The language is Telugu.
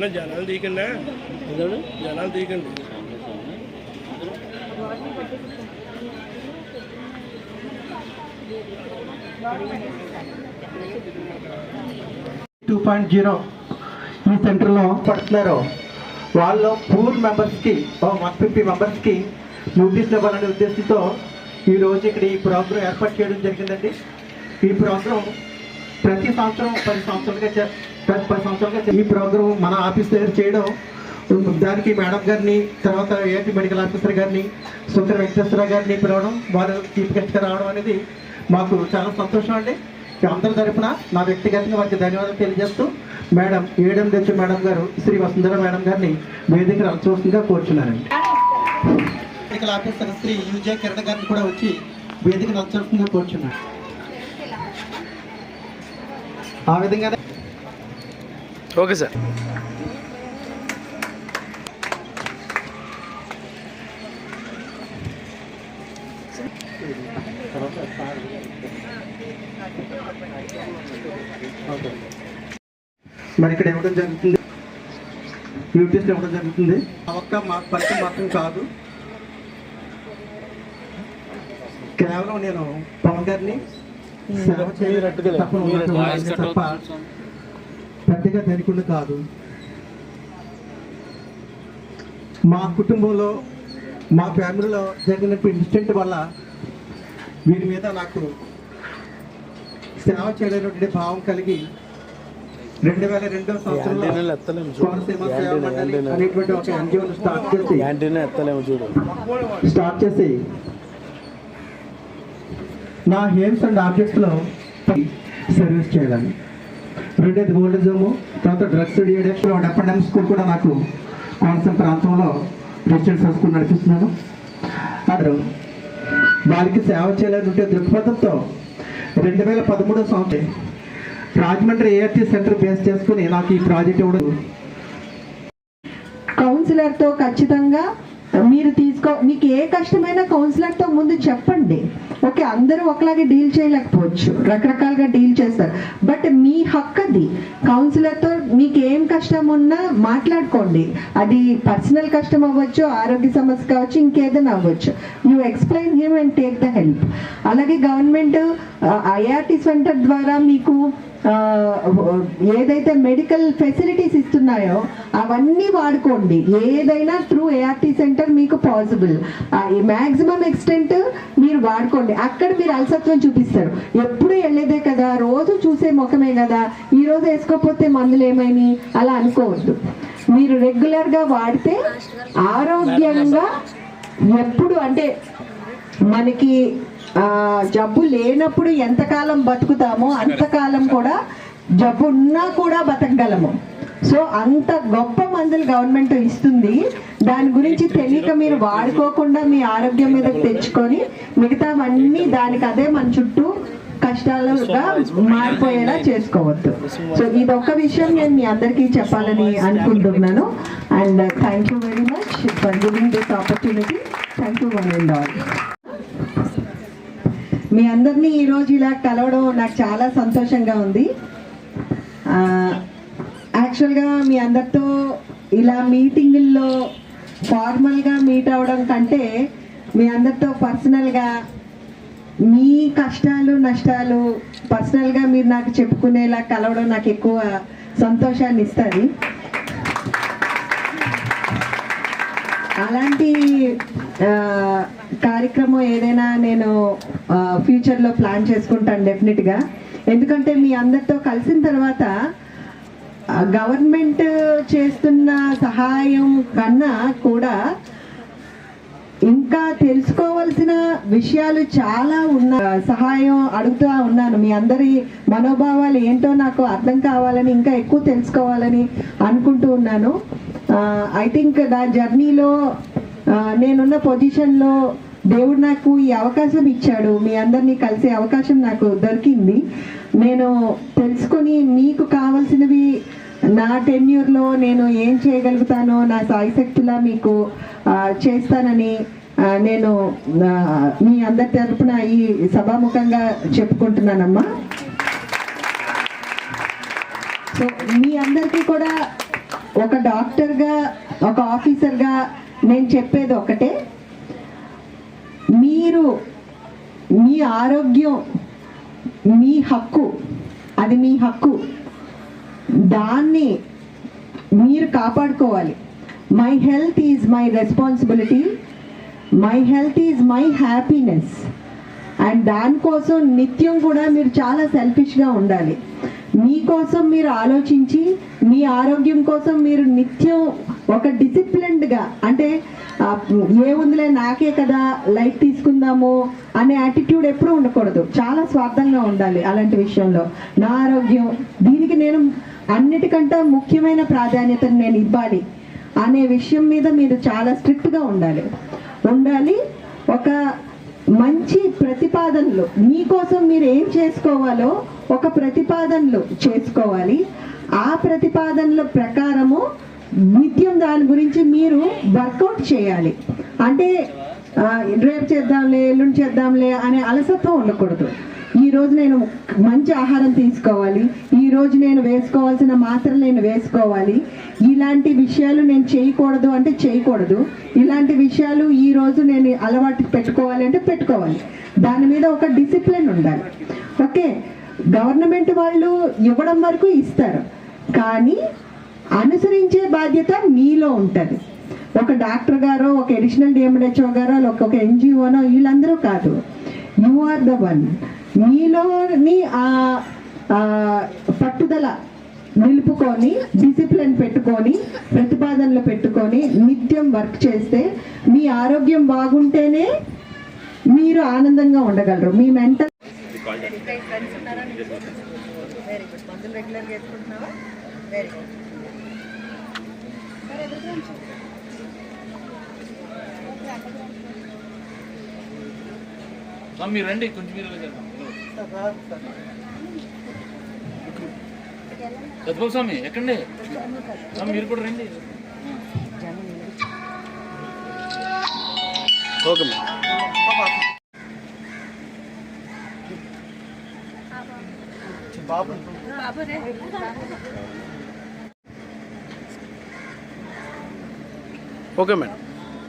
అన్న జనాలు తీకండి జనాలు తీకండి టూ పాయింట్ జీరో ఈ సెంటర్లో పడుతున్నారు. వాళ్ళు పూర్ మెంబర్స్కి వన్ ఫిఫ్టీ మెంబర్స్కి నోటీసులు ఇవ్వాలనే ఉద్దేశంతో ఈ రోజు ఇక్కడ ఈ ప్రోగ్రాం ఏర్పాటు చేయడం జరిగిందండి. ఈ ప్రోగ్రాం ప్రతి సంవత్సరం పది సంవత్సరాలుగా గత పది సంవత్సరాలుగా ఈ ప్రోగ్రాం మన ఆఫీస్ దగ్గర చేయడం. దానికి మేడం గారిని తర్వాత ఏపీ మెడికల్ ఆఫీసర్ గారిని సుందర వెంకటేశ్వర గారిని పిలవడం వారు చీఫ్ గెస్ట్గా రావడం అనేది మాకు చాలా సంతోషం అండి. అందరి తరఫున నా వ్యక్తిగతంగా వారికి ధన్యవాదాలు తెలియజేస్తూ మేడం ఏడం తెచ్చు మేడం గారు శ్రీ వసుంధర మేడం గారిని వేదిక చూస్తుందిగా కోరుచున్నానండి. Medical officer Shri UJ Kiran గారిని కూడా వచ్చి వేదిక నచ్చవలసిందిగా కోరుచున్నాను. ఆ విధంగా ఓకే సార్. మరి ఇక్కడ ఇవ్వడం జరుగుతుంది? యూటీస్ ఇవ్వడం జరుగుతుంది? ఒక్క మా ఫలితం మాత్రం కాదు. కేవలం నేను పవన్ గారిని సేవ చేయనట్టు తప్ప ఉన్నట్టు తప్ప పెద్దగా తెలియకుండా కాదు. మా కుటుంబంలో మా ఫ్యామిలీలో జరిగినటువంటి ఇన్సిడెంట్ వల్ల వీరి మీద నాకు సేవ చేయలేనటువంటి భావం కలిగి రెండు వేల రెండవ సంవత్సరంలో కోనసీమ సేవా మండలి అనేటువంటి ఒక ఎన్జిఓను స్టార్ట్ చేసి స్టార్ట్ చేసి నా హేమ్స్ అండ్ ఆబ్జెక్ట్స్లో సర్వీస్ చేయాలని. రెండోది గోల్డిజము తర్వాత డ్రగ్స్ డిఎడిక్షన్ డెపెండెన్స్ స్కూల్ కూడా నాకు కోనసీమ ప్రాంతంలో రెసిడెన్స్ స్కూల్ నడిపిస్తున్నాను అతను వారికి సేవ చేయాలనుంటే దృక్పథంతో రెండు వేల పదమూడో సంవత్సరం రాజమండ్రి ఏఆర్టీ సెంటర్ బేస్ చేసుకుని నాకు ఈ ప్రాజెక్ట్ ఇవ్వడం. కౌన్సిలర్తో ఖచ్చితంగా మీరు తీసుకో మీకు ఏ కష్టమైనా కౌన్సిలర్తో ముందు చెప్పండి. ఓకే అందరూ ఒకలాగే డీల్ చేయలేకపోవచ్చు. రకరకాలుగా డీల్ చేస్తారు. బట్ మీ హక్కు అది కౌన్సిలర్తో మీకు ఏం కష్టం ఉన్నా మాట్లాడుకోండి. అది పర్సనల్ కష్టం అవ్వచ్చు ఆరోగ్య సమస్య కావచ్చు ఇంకేదైనా అవ్వచ్చు. You explain him and take the help. అలాగే గవర్నమెంట్ ఐఆర్టీ సెంటర్ ద్వారా మీకు ఏదైతే మెడికల్ ఫెసిలిటీస్ ఇస్తున్నాయో అవన్నీ వాడుకోండి. ఏదైనా త్రూ ఏఆర్టీ సెంటర్ మీకు పాసిబుల్. మ్యాక్సిమం ఎక్స్టెంట్ మీరు వాడుకోండి. అక్కడ మీరు అలసత్వం చూపిస్తారు. ఎప్పుడు వెళ్ళేదే కదా రోజు చూసే ముఖమే కదా ఈ రోజు వేసుకోకపోతే మందులు ఏమైనాయి అలా అనుకోవద్దు. మీరు రెగ్యులర్గా వాడితే ఆరోగ్యంగా ఎప్పుడు అంటే మనకి జబ్బు లేనప్పుడు ఎంతకాలం బతుకుతామో అంతకాలం కూడా జబ్బు ఉన్నా కూడా బతకగలము. సో అంత గొప్ప మందులు గవర్నమెంట్ ఇస్తుంది. దాని గురించి తెలియక మీరు వాడుకోకుండా మీ ఆరోగ్యం మీద తెచ్చుకొని మిగతావన్నీ దానికి అదే మన చుట్టూ కష్టాలుగా మారిపోయేలా చేసుకోవద్దు. సో ఇది ఒక్క విషయం నేను మీ అందరికీ చెప్పాలని అనుకుంటున్నాను. And thank you very much for giving this opportunity. Thank you one and all. మీ అందరినీ ఈరోజు ఇలా కలవడం నాకు చాలా సంతోషంగా ఉంది. యాక్చువల్గా మీ అందరితో ఇలా మీటింగుల్లో ఫార్మల్గా మీట్ అవ్వడం కంటే మీ అందరితో పర్సనల్గా మీ కష్టాలు నష్టాలు పర్సనల్గా మీరు నాకు చెప్పుకునేలా కలవడం నాకు ఎక్కువ సంతోషాన్ని ఇస్తుంది. అలాంటి కార్యక్రమం ఏదైనా నేను ఫ్యూచర్లో ప్లాన్ చేసుకుంటాను డెఫినెట్గా ఎందుకంటే మీ అందరితో కలిసిన తర్వాత గవర్నమెంట్ చేస్తున్న సహాయం కన్నా కూడా ఇంకా తెలుసుకోవాల్సిన విషయాలు చాలా ఉన్న సహాయం అడుగుతూ ఉన్నాను. మీ అందరి మనోభావాలు ఏంటో నాకు అర్థం కావాలని ఇంకా ఎక్కువ తెలుసుకోవాలని అనుకుంటూ ఉన్నాను. ఐ థింక్ నా జర్నీలో నేనున్న పొజిషన్లో దేవుడు నాకు ఈ అవకాశం ఇచ్చాడు. మీ అందరినీ కలిసే అవకాశం నాకు దొరికింది. నేను తెలుసుకొని మీకు కావాల్సినవి నా టెన్యూర్లో నేను ఏం చేయగలుగుతానో నా సాయశక్తులా మీకు చేస్తానని నేను మీ అందరి తరపున ఈ సభాముఖంగా చెప్పుకుంటున్నానమ్మా. సో మీ అందరికీ కూడా ఒక డాక్టర్గా ఒక ఆఫీసర్గా నేను చెప్పేది ఒకటే. మీరు మీ ఆరోగ్యం మీ హక్కు అది మీ హక్కు. దాన్ని మీరు కాపాడుకోవాలి. My health is my responsibility my health is my happiness and దానికోసం నిత్యం కూడా మీరు చాలా సెల్ఫిష్గా ఉండాలి. మీకోసం మీరు ఆలోచించి మీ ఆరోగ్యం కోసం మీరు నిత్యం ఒక డిసిప్లిన్డ్గా అంటే ఏముందిలే నాకే కదా లైట్ తీసుకుందాము అనే యాటిట్యూడ్ ఎప్పుడూ ఉండకూడదు. చాలా స్వార్థంగా ఉండాలి అలాంటి విషయంలో. నా ఆరోగ్యం దీనికి నేను అన్నిటికంటే ముఖ్యమైన ప్రాధాన్యతను నేను ఇవ్వాలి అనే విషయం మీద మీరు చాలా స్ట్రిక్ట్గా ఉండాలి. ఉండాలి ఒక మంచి ప్రతిపాదనలు. మీకోసం మీరు ఏం చేసుకోవాలో ఒక ప్రతిపాదనలు చేసుకోవాలి. ఆ ప్రతిపాదనల ప్రకారము నిత్యం దాని గురించి మీరు వర్కౌట్ చేయాలి. అంటే రేపు చేద్దాంలే ఎల్లుండి చేద్దాంలే అనే అలసత్వం ఉండకూడదు. ఈ రోజు నేను మంచి ఆహారం తీసుకోవాలి. ఈ రోజు నేను వేసుకోవాల్సిన మాత్రలు నేను వేసుకోవాలి. ఇలాంటి విషయాలు నేను చేయకూడదు అంటే చేయకూడదు. ఇలాంటి విషయాలు ఈ రోజు నేను అలవాటు పెట్టుకోవాలి అంటే పెట్టుకోవాలి. దాని మీద ఒక డిసిప్లిన్ ఉండాలి. ఓకే? గవర్నమెంట్ వాళ్ళు ఇవ్వడం వరకు ఇస్తారు. కానీ అనుసరించే బాధ్యత మీలో ఉంటుంది. ఒక డాక్టర్ గారో ఒక ఎడిషనల్ డిఎండిహెచ్ఓ గారో ఒక ఒక ఎన్జిఓనో వీళ్ళందరూ కాదు. You are the one. మీలోని ఆ పట్టుదల నిలుపుకొని డిసిప్లిన్ పెట్టుకొని ప్రతిపాదనలు పెట్టుకొని నిత్యం వర్క్ చేస్తే మీ ఆరోగ్యం బాగుంటేనే మీరు ఆనందంగా ఉండగలరు. మీ మెంటల్ వెరీ గుడ్ మందులు రెగ్యులర్గా వేసుకుంటున్నావా? వెరీ గుడ్ మీరు రండి కొంచెం మీరు సత్యబాబు స్వామి ఎక్కండి. స్వామి మీరు కూడా రండి. Okay madam okay madam